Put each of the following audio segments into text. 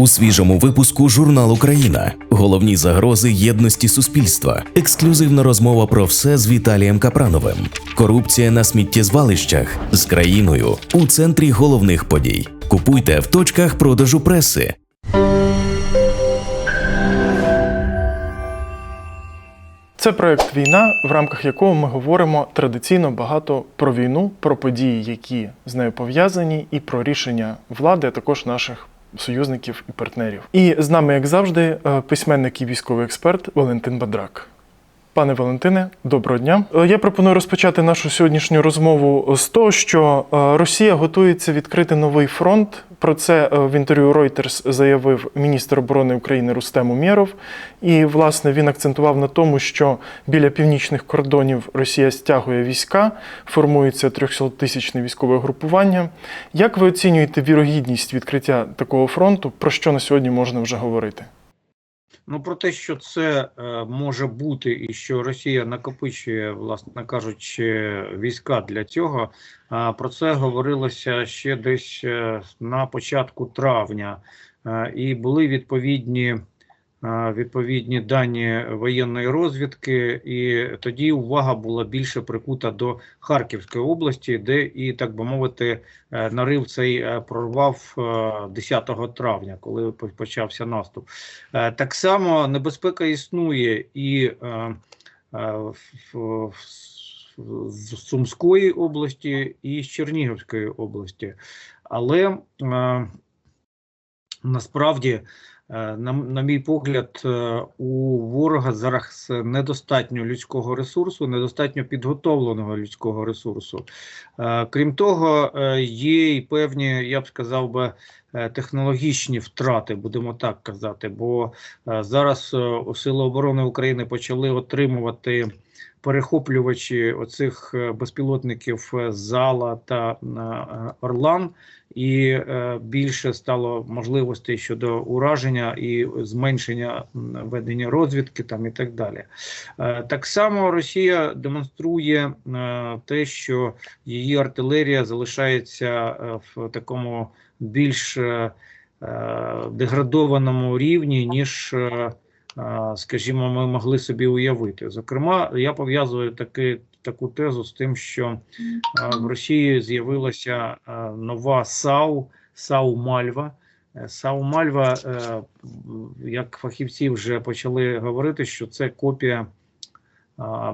У свіжому випуску журнал Україна. Головні загрози єдності суспільства. Ексклюзивна розмова про все з Віталієм Капрановим. Корупція на сміттєзвалищах з країною у центрі головних подій. Купуйте в точках продажу преси. Це проект Війна, в рамках якого ми говоримо традиційно багато про війну, про події, які з нею пов'язані, і про рішення влади, а також наших союзників і партнерів. І з нами, як завжди, е, письменник і військовий експерт Валентин Бадрак. Пане Валентине, доброго дня. Е, Я пропоную розпочати нашу сьогоднішню розмову з того, що е, Росія готується відкрити новий фронт. Про це е, в інтерв'ю Reuters заявив міністр оборони України Рустем Умєров. І, власне, він акцентував на тому, що біля північних кордонів Росія стягує війська, формується 300-тисячне військове групування. Як ви оцінюєте вірогідність відкриття такого фронту? Про що на сьогодні можна вже говорити? Ну про те, що це е, може бути, і що Росія накопичує, власне кажучи, війська для цього. е, про це говорилося ще десь е, на початку травня, е, і були відповідні. Е, Відповідні дані воєнної розвідки, і тоді увага була більше прикута до Харківської області, де і так би мовити, е, нарив цей е, прорвав е, 10 травня, коли почався наступ. Е, Так само небезпека існує і е, е, в, Сумської області, і з Чернігівської області. Але е, насправді, е, на, на мій погляд, е, у ворога зараз недостатньо людського ресурсу, недостатньо підготовленого людського ресурсу. Е, Крім того, е, є і певні, я б сказав би, е, технологічні втрати, будемо так казати, бо е, зараз е, Сили оборони України почали отримувати перехоплювачі оцих е, безпілотників е, Зала та е, е, Орлан, і е, більше стало можливостей щодо ураження і зменшення ведення розвідки там і так далі. Е, Так само Росія демонструє е, те, що її артилерія залишається в такому більш деградованому рівні, ніж, скажімо, ми могли собі уявити. Зокрема, я пов'язую таки, таку тезу з тим, що е, в Росії з'явилася е, нова САУ, САУ Мальва. Е, САУ Мальва, як фахівці вже почали говорити, що це копія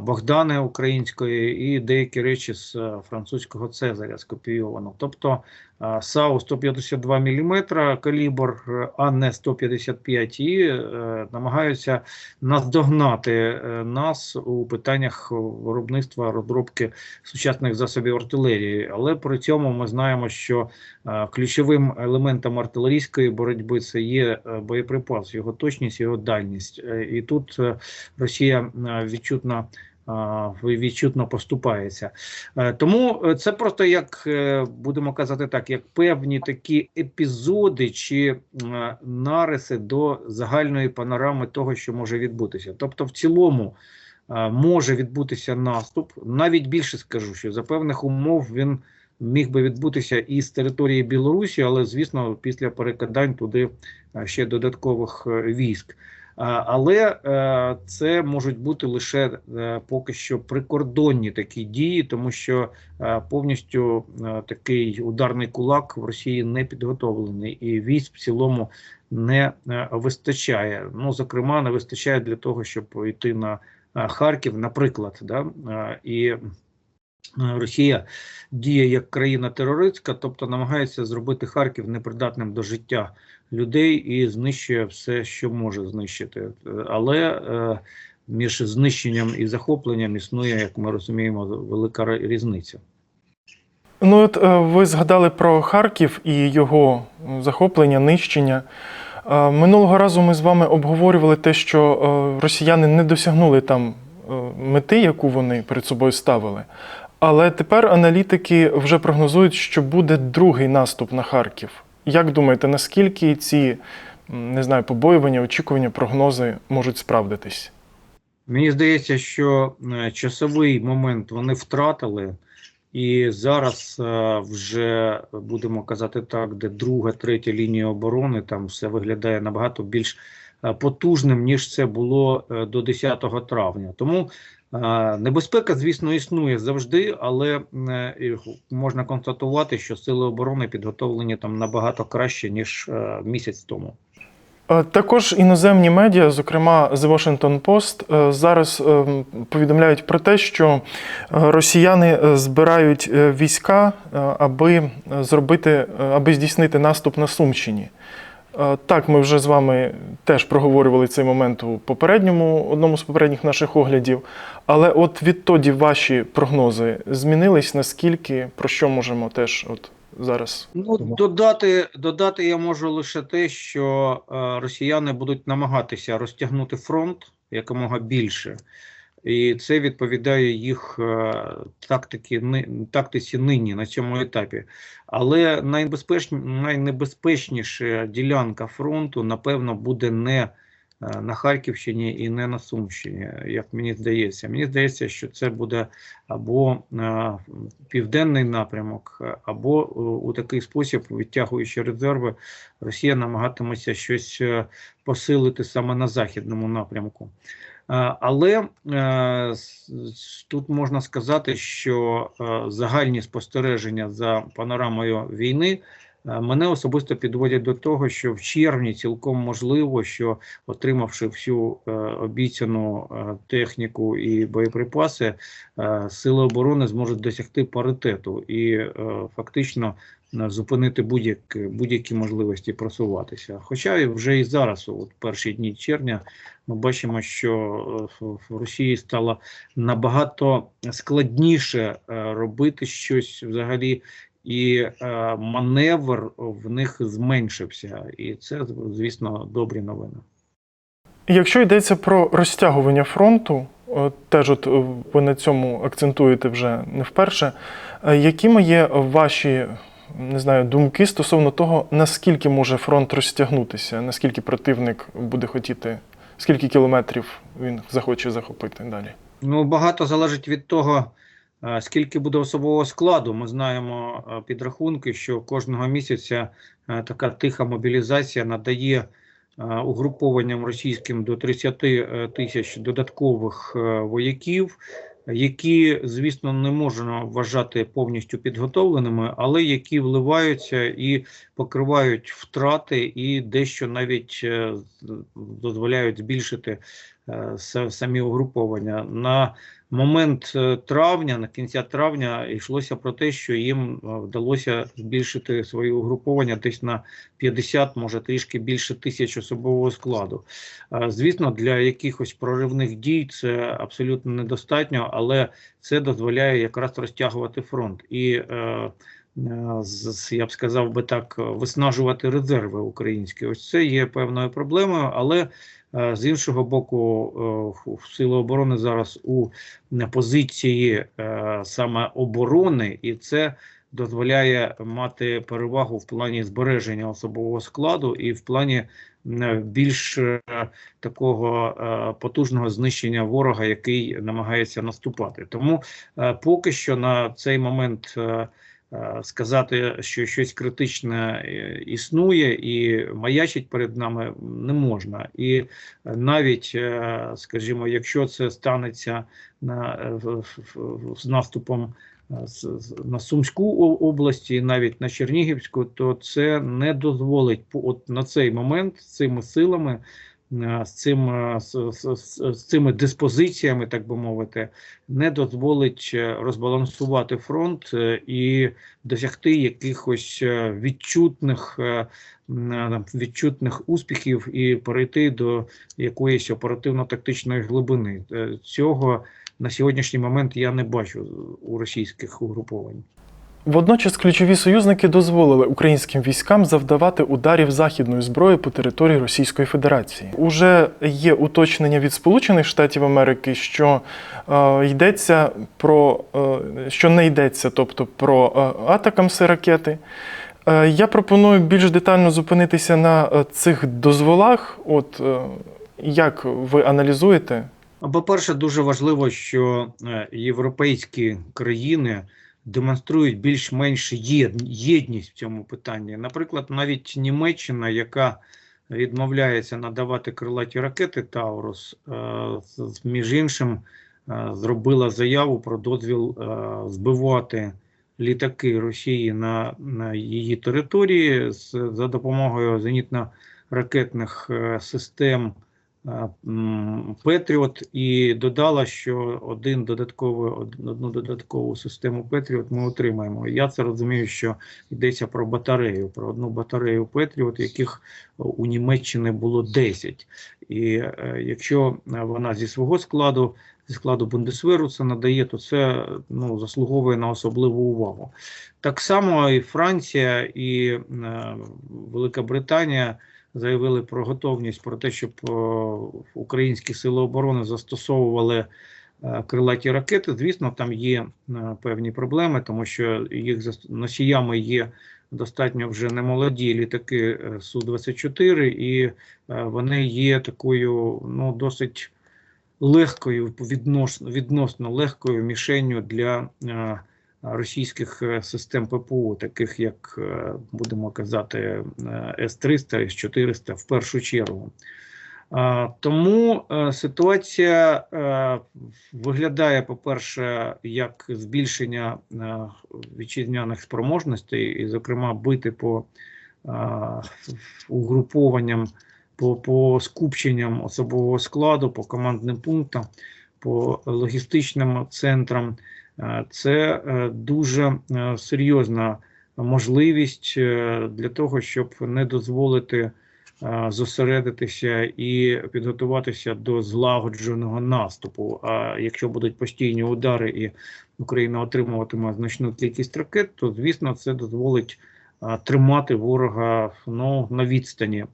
Богдани української і деякі речі з французького Цезаря скопійовано. Тобто САУ 152 мм, калібр, е, а не 155, і е, намагаються наздогнати е, нас у питаннях виробництва розробки сучасних засобів артилерії. Але при цьому ми знаємо, що ключовим елементом артилерійської боротьби це є боєприпас, його точність, його дальність. І тут Росія відчутно відчутно поступається. Е, Тому е, це просто як е, будемо казати так, як певні такі епізоди чи нариси до загальної панорами того, що може відбутися. Тобто, в цілому може відбутися наступ. Навіть більше скажу, що за певних умов він міг би відбутися і з території Білорусі, але звісно, після перекидань туди ще додаткових військ. А, Але е, це можуть бути лише е, поки що прикордонні такі дії, тому що е, повністю е, такий ударний кулак в Росії не підготовлений, і військ в цілому не е, вистачає. Ну, зокрема, не вистачає для того, щоб йти на е, Харків, наприклад. Да? Е, І е, Росія діє як країна терористка, тобто намагається зробити Харків непридатним до життя людей і знищує все, що може знищити. Е, Але е, між знищенням і захопленням існує, як ми розуміємо, велика різниця. Ну, от е, ви згадали про Харків і його захоплення, нищення. Е, Минулого разу ми з вами обговорювали те, що е, росіяни не досягнули там е, мети, яку вони перед собою ставили. Але тепер аналітики вже прогнозують, що буде другий наступ на Харків. Як думаєте, наскільки ці не знаю, побоювання, очікування, прогнози можуть справдитись? Мені здається, що е, часовий момент вони втратили, І зараз е, вже будемо казати так, де друга, третя лінія оборони, там все виглядає набагато більш е, потужним, ніж це було до 10 травня. Тому небезпека, звісно, існує завжди, але е, можна констатувати, що сили оборони підготовлені там набагато краще, ніж е, місяць тому. Е, Також іноземні медіа, зокрема The Washington Post, е, зараз е, повідомляють про те, що е, росіяни е, збирають е, війська, е, аби е, зробити, е, аби здійснити наступ на Сумщині. Так, ми вже з вами теж проговорювали цей момент у попередньому одному з попередніх наших оглядів. Але от відтоді ваші прогнози змінились наскільки, про що можемо теж от зараз? Ну, додати, додати я можу лише те, що е, росіяни будуть намагатися розтягнути фронт якомога більше, і це відповідає їх е, тактики, тактиці нині на цьому етапі. Але найнебезпечніша ділянка фронту, напевно, буде не е, на Харківщині і не на Сумщині, як мені здається. Мені здається, що це буде або е, південний напрямок, або у такий спосіб, відтягуючи резерви, Росія намагатиметься щось посилити саме на західному напрямку. Е, Але е, тут можна сказати, що е, загальні спостереження за панорамою війни мене особисто підводять до того, що в червні цілком можливо, що отримавши всю обіцяну техніку і боєприпаси, сили оборони зможуть досягти паритету. І фактично зупинити будь-які будь-які можливості просуватися. Хоча вже і зараз, от перші дні червня, ми бачимо, що е, в- Росії стало набагато складніше е, робити щось взагалі. І е, маневр в них зменшився, і це, звісно, добрі новини. Якщо йдеться про розтягування фронту, теж от ви на цьому акцентуєте вже не вперше. Якими є ваші не знаю, думки стосовно того, наскільки може фронт розтягнутися, наскільки противник буде хотіти, скільки кілометрів він захоче захопити далі? Ну, багато залежить від того, е, скільки буде особового складу. Ми знаємо е, підрахунки, що кожного місяця е, така тиха мобілізація надає угрупованням російським до 30 е, тисяч додаткових вояків, які, звісно, не можна вважати повністю підготовленими, але які вливаються і покривають втрати, і дещо навіть е, дозволяють збільшити самі угруповання. На момент е, травня, на кінця травня, йшлося про те, що їм е, вдалося збільшити свої угруповання десь на 50, може трішки більше тисяч особового складу. Е, Звісно, для якихось проривних дій це абсолютно недостатньо, але це дозволяє якраз розтягувати фронт і. Е, е, Я б сказав би так, виснажувати резерви українські. Ось це є певною проблемою, але е, з іншого боку, е, в- сили оборони зараз у позиції е, саме оборони, і це дозволяє мати перевагу в плані збереження особового складу і в плані більш е, такого е, потужного знищення ворога, який намагається наступати. Тому е, поки що на цей момент. Е, Сказати, що щось критичне е, існує і маячить перед нами не можна. І навіть, е, скажімо, якщо це станеться на, з наступом на Сумську о- область і навіть на Чернігівську, то це не дозволить от на цей момент цими силами, з, цим, з, з, з- цими диспозиціями, так би мовити, не дозволить е, розбалансувати фронт е, і досягти якихось е, відчутних, відчутних успіхів і перейти до якоїсь оперативно-тактичної глибини. Цього на сьогоднішній момент я не бачу у російських угруповань. Водночас ключові союзники дозволили українським військам завдавати ударів західною зброєю по території Російської Федерації. Уже є уточнення від Сполучених Штатів Америки, що е, йдеться про е, що не йдеться, тобто про е, атакамси ракети. Е, я пропоную більш детально зупинитися на е, цих дозволах. От е, як ви аналізуєте? Ну, По-перше, дуже важливо, що е, європейські країни демонструють більш-менш єд- єдність в цьому питанні. Наприклад, навіть Німеччина, яка відмовляється надавати крилаті ракети Таурус, е, між іншим, е, зробила заяву про дозвіл е, збивати літаки Росії на, на її території за допомогою зенітно-ракетних систем Петріот і додала, що один додатковий, одну додаткову систему Петріот ми отримаємо. Я це розумію, що йдеться про батарею, про одну батарею Петріот, яких у Німеччини було 10. І е, якщо е, вона зі свого складу, зі складу Бундесверу це надає, то це ну, заслуговує на особливу увагу. Так само і Франція, і е, Велика Британія заявили про готовність про те, щоб е, українські сили оборони застосовували е, крилаті ракети. Звісно, там є е, певні проблеми, тому що їх носіями є достатньо вже немолоді літаки е, Су-24, і вони є такою ну, досить легкою, відносно, відносно легкою мішенню для російських е, систем ППО, таких як, е, будемо казати, е, С-300, С-400 в першу чергу. Тому ситуація виглядає, по-перше, як збільшення вітчизняних спроможностей, і, зокрема, бити по угрупованням, по, по скупченням особового складу, по командним пунктам, по логістичним центрам. Це е, дуже е, серйозна можливість е, для того, щоб не дозволити зосередитися і підготуватися до злагодженого наступу. А якщо будуть постійні удари і Україна отримуватиме значну кількість ракет, то звісно це дозволить тримати ворога ну, на відстані.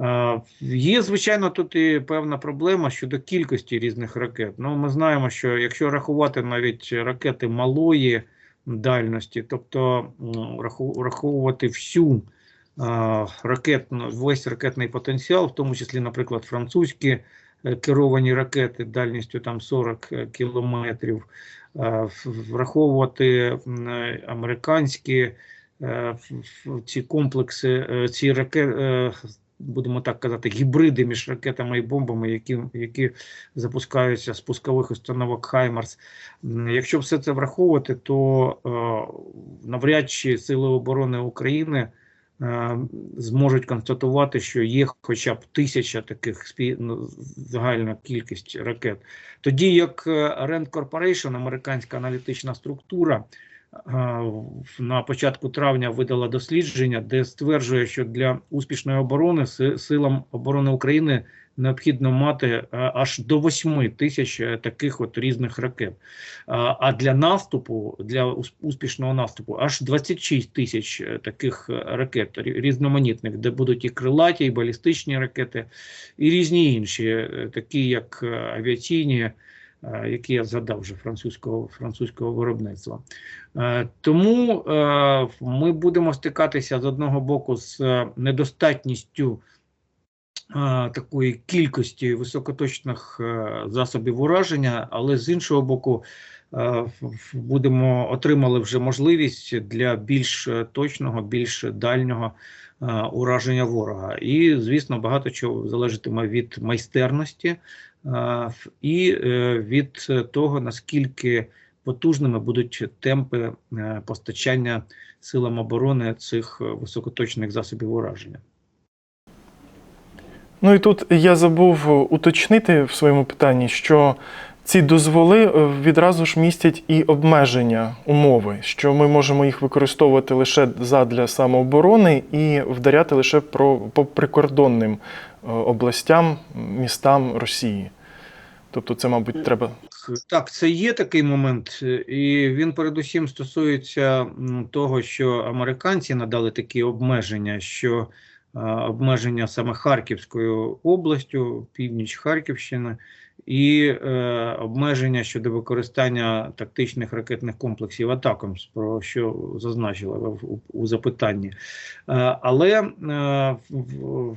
Е, Є, звичайно, тут і певна проблема щодо кількості різних ракет. Ну, ми знаємо, що якщо рахувати навіть ракети малої дальності, тобто враховувати всю е, ракетну, весь ракетний потенціал, в тому числі, наприклад, французькі е, керовані ракети дальністю там 40 кілометрів, враховувати американські ці комплекси, ці ракети, будемо так казати, гібриди між ракетами і бомбами, які, які запускаються з пускових установок Хаймарс. Якщо все це враховувати, то е, навряд чи Сили оборони України е, зможуть констатувати, що є хоча б тисяча таких спі... ну, загальна кількість ракет. Тоді як е, Rand Corporation, американська аналітична структура, на початку травня видала дослідження, де стверджує, що для успішної оборони силам оборони України необхідно мати е, аж до 8 тисяч е, таких от різних ракет. А для наступу, для успішного наступу, аж 26 тисяч е, таких е, ракет різноманітних, де будуть і крилаті, і балістичні ракети, і різні інші, е, такі як е, авіаційні, е, які я згадав вже французького, французького виробництва. Е, Тому е, ми будемо стикатися з одного боку з е, недостатністю е, такої кількості високоточних е, засобів ураження, але з іншого боку, е, будемо отримали вже можливість для більш е, точного, більш дальнього е, ураження ворога. І, звісно, багато чого залежатиме від майстерності е, і е, від того, наскільки потужними будуть темпи е, постачання силам оборони цих е, високоточних засобів ураження. Ну і тут я забув уточнити в своєму питанні, що ці дозволи відразу ж містять і обмеження умови, що ми можемо їх використовувати лише задля самооборони і вдаряти лише про, по прикордонним областям, містам Росії. Тобто, це, мабуть, треба. Так, це є такий момент, е, і він передусім стосується того, що американці надали такі обмеження, що обмеження саме Харківською областю, північ Харківщини, і е, обмеження щодо використання тактичних ракетних комплексів Атакамс, про що зазначила в- у, запитанні. Е, але в-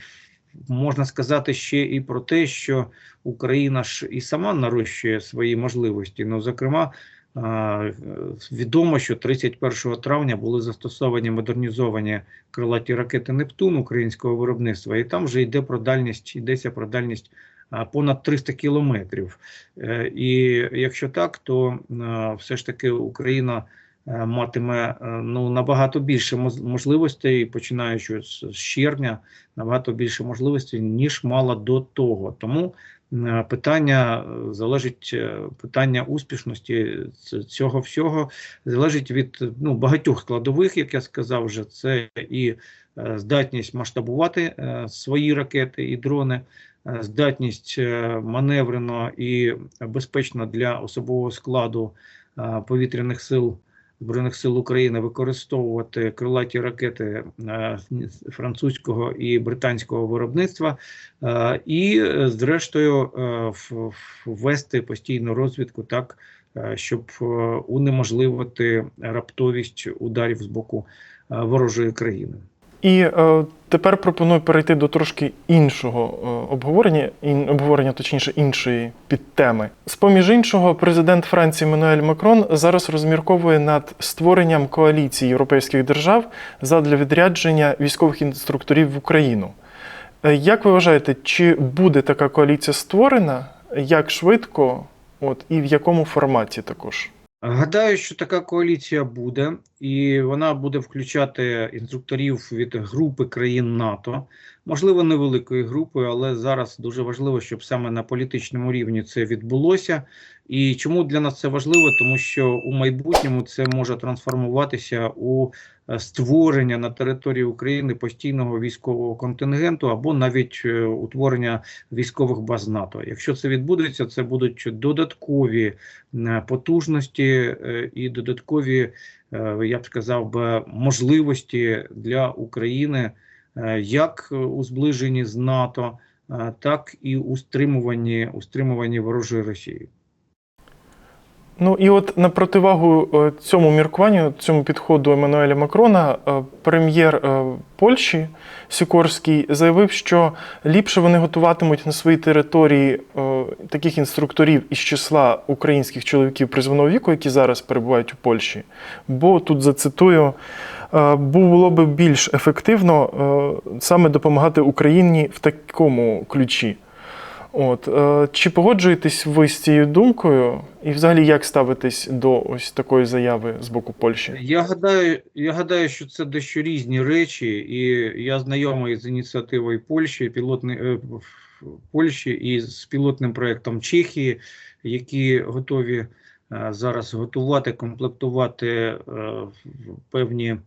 можна сказати ще і про те, що Україна ж і сама нарощує свої можливості. Ну, зокрема, Відомо, що 31 травня були застосовані модернізовані крилаті ракети Нептун українського виробництва, і там вже йде про дальність, йдеться про дальність понад 300 кілометрів. Е, І якщо так, то все ж таки Україна матиме е, ну набагато більше можливостей, починаючи з червня, набагато більше можливостей, ніж мала до того. Тому е, питання е, залежить е, питання успішності цього всього залежить від ну багатьох складових, як я сказав, вже це і е, здатність масштабувати е, свої ракети і дрони. е, Здатність е, маневрено і безпечно для особового складу е, повітряних сил Збройних сил України використовувати крилаті ракети е, французького і британського виробництва, е, і, зрештою, е, ввести постійну розвідку так, щоб унеможливити раптовість ударів з боку ворожої країни. І е, тепер пропоную перейти до трошки іншого е, обговорення, ін, обговорення, точніше, іншої підтеми. З поміж іншого, президент Франції Мануель Макрон зараз розмірковує над створенням коаліції європейських держав задля відрядження військових інструкторів в Україну. Е, Як ви вважаєте, чи буде така коаліція створена? Як швидко? От і в якому форматі також? Гадаю, що така коаліція буде, і вона буде включати інструкторів від групи країн НАТО, можливо, невеликої групи, але зараз дуже важливо, щоб саме на політичному рівні це відбулося. І чому для нас це важливо? Тому що у майбутньому це може трансформуватися у створення на території України постійного військового контингенту або навіть е, утворення військових баз НАТО. Якщо це відбудеться, це будуть додаткові е, потужності е, і додаткові, е, я б сказав би, можливості для України е, як у зближенні з НАТО, е, так і у стримуванні, у стримуванні ворожої Росії. Ну і от на противагу е, цьому міркуванню, цьому підходу Еммануеля Макрона, е, прем'єр е, Польщі Сікорський заявив, що ліпше вони готуватимуть на своїй території таких інструкторів із числа українських чоловіків призваного віку, які зараз перебувають у Польщі. Бо тут зацитую. Було би більш ефективно саме допомагати Україні в такому ключі. От е, чи погоджуєтесь ви з цією думкою, і взагалі як ставитесь до ось такої заяви з боку Польщі? Я гадаю, я гадаю, що це дещо різні речі, і я знайомий з ініціативою Польщі, пілотний е, Польщі і з пілотним проектом Чехії, які готові е, зараз готувати, комплектувати певні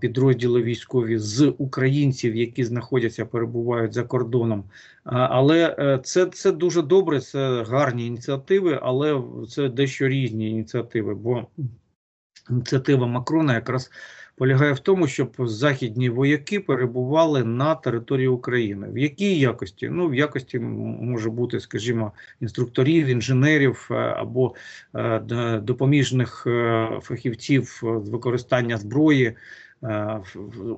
підрозділи військові з українців, які знаходяться, перебувають за кордоном. Але е, це, це дуже добре, це гарні ініціативи, але це дещо різні ініціативи. бо ініціатива Макрона якраз полягає в тому, щоб західні вояки перебували на території України. В якій якості? Ну, в якості може бути, скажімо, інструкторів, інженерів е, або е, допоміжних е, фахівців з використання зброї.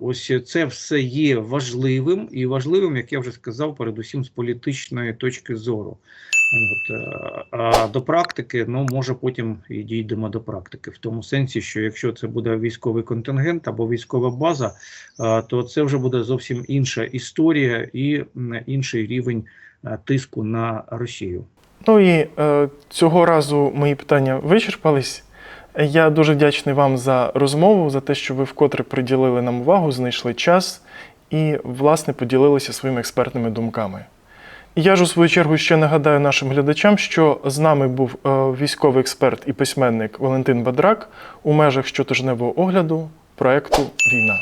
Ось це все є важливим і важливим, як я вже сказав, передусім з політичної точки зору. От, е, а до практики, ну може потім і дійдемо до практики, в тому сенсі, що якщо це буде військовий контингент або військова база, е, то це вже буде зовсім інша історія і інший рівень е, тиску на Росію. Ну і е, цього разу мої питання вичерпались. Я дуже вдячний вам за розмову, за те, що ви вкотре приділили нам увагу, знайшли час і, власне, поділилися своїми експертними думками. Я ж у свою чергу ще нагадаю нашим глядачам, що з нами був е, військовий експерт і письменник Валентин Бадрак у межах щотижневого огляду проекту Війна.